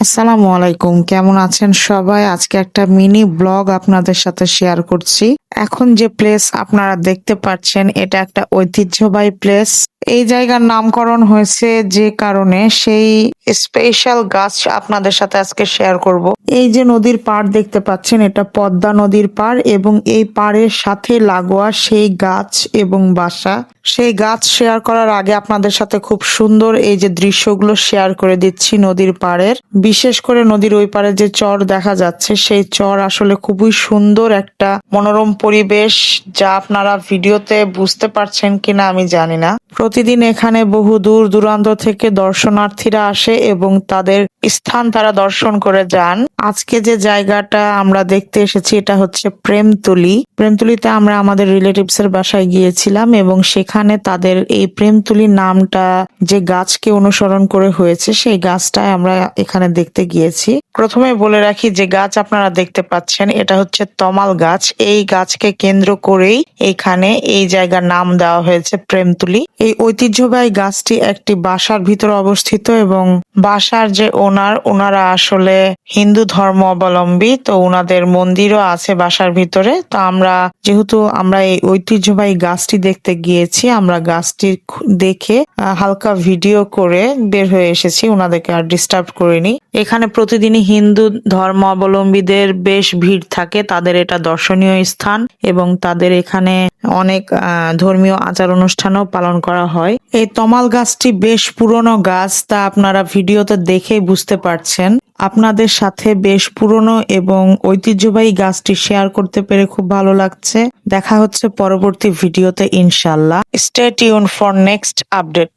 আসসালামু আলাইকুম কেমন আছেন সবাই? আজকে একটা মিনি ব্লগ আপনাদের সাথে শেয়ার করছি। এখন যে প্লেস আপনারা দেখতে পাচ্ছেন, এটা একটা ঐতিহ্যবাহী প্লেস। এই জায়গার নামকরণ হয়েছে যে কারণে সেই স্পেশাল গাছ আপনাদের সাথে আজকে শেয়ার করব। এই যে নদীর পাড় দেখতে পাচ্ছেন, এটা পদ্মা নদীর পাড় এবং এই পাড়ের সাথে লাগোয়া সেই গাছ এবং বাসা। সেই গাছ শেয়ার করার আগে আপনাদের সাথে খুব সুন্দর এই যে দৃশ্যগুলো শেয়ার করে দিচ্ছি নদীর পাড়ের। বিশেষ করে নদীর ওই পাড়ে যে চর দেখা যাচ্ছে, সেই চর আসলে খুবই সুন্দর একটা মনোরম পরিবেশ যা আপনারা ভিডিওতে বুঝতে পারছেন কিনা আমি জানি না। প্রতিদিন এখানে বহু দূর দূরান্ত থেকে দর্শনার্থীরা আসে এবং তাদের স্থান তারা দর্শন করে যান। আজকে যে জায়গাটা আমরা দেখতে এসেছি, এটা হচ্ছে প্রেমতুলি। প্রেমতুলিতে আমরা আমাদের রিলেটিভস এর বাসায় গিয়েছিলাম এবং সেখানে তাদের এই প্রেমতুলি নামটা যে গাছকে অনুসরণ করে হয়েছে, সেই গাছটাই আমরা এখানে দেখতে গিয়েছি। প্রথমে বলে রাখি যে গাছ আপনারা দেখতে পাচ্ছেন, এটা হচ্ছে তমাল গাছ। এই গাছকে কেন্দ্র করেই এখানে এই জায়গার নাম দেওয়া হয়েছে প্রেমতুলি। এই ঐতিহ্যবাহী গাছটি একটি বাসার ভিতরে অবস্থিত এবং বাসার যে ওনার, ওনারা আসলে হিন্দু ধর্ম অবলম্বী, তো ওনাদের মন্দিরও আছে বাসার ভিতরে। তো আমরা, যেহেতু আমরা এই ঐতিহ্যবাহী গাছটি দেখতে গিয়েছি, আমরা গাছটি দেখে হালকা ভিডিও করে বের হয়ে এসেছি, ওনাদেরকে আর ডিস্টার্ব করিনি। এখানে প্রতিদিনই হিন্দু ধর্ম অবলম্বীদের বেশ ভিড় থাকে, তাদের এটা দর্শনীয় স্থান এবং তাদের এখানে অনেক ধর্মীয় আচার অনুষ্ঠানও পালন করা হয়। এই তমাল গাছটি বেশ পুরনো গাছ, তা আপনারা ভিডিওতে দেখেই বুঝতে পারছেন। আপনাদের সাথে বেশ পুরনো এবং ঐতিহ্যবাহী গাছটি শেয়ার করতে পেরে খুব ভালো লাগছে। দেখা হচ্ছে পরবর্তী ভিডিওতে ইনশাল্লাহ স্টেট ইউন ফর নেক্সট আপডেট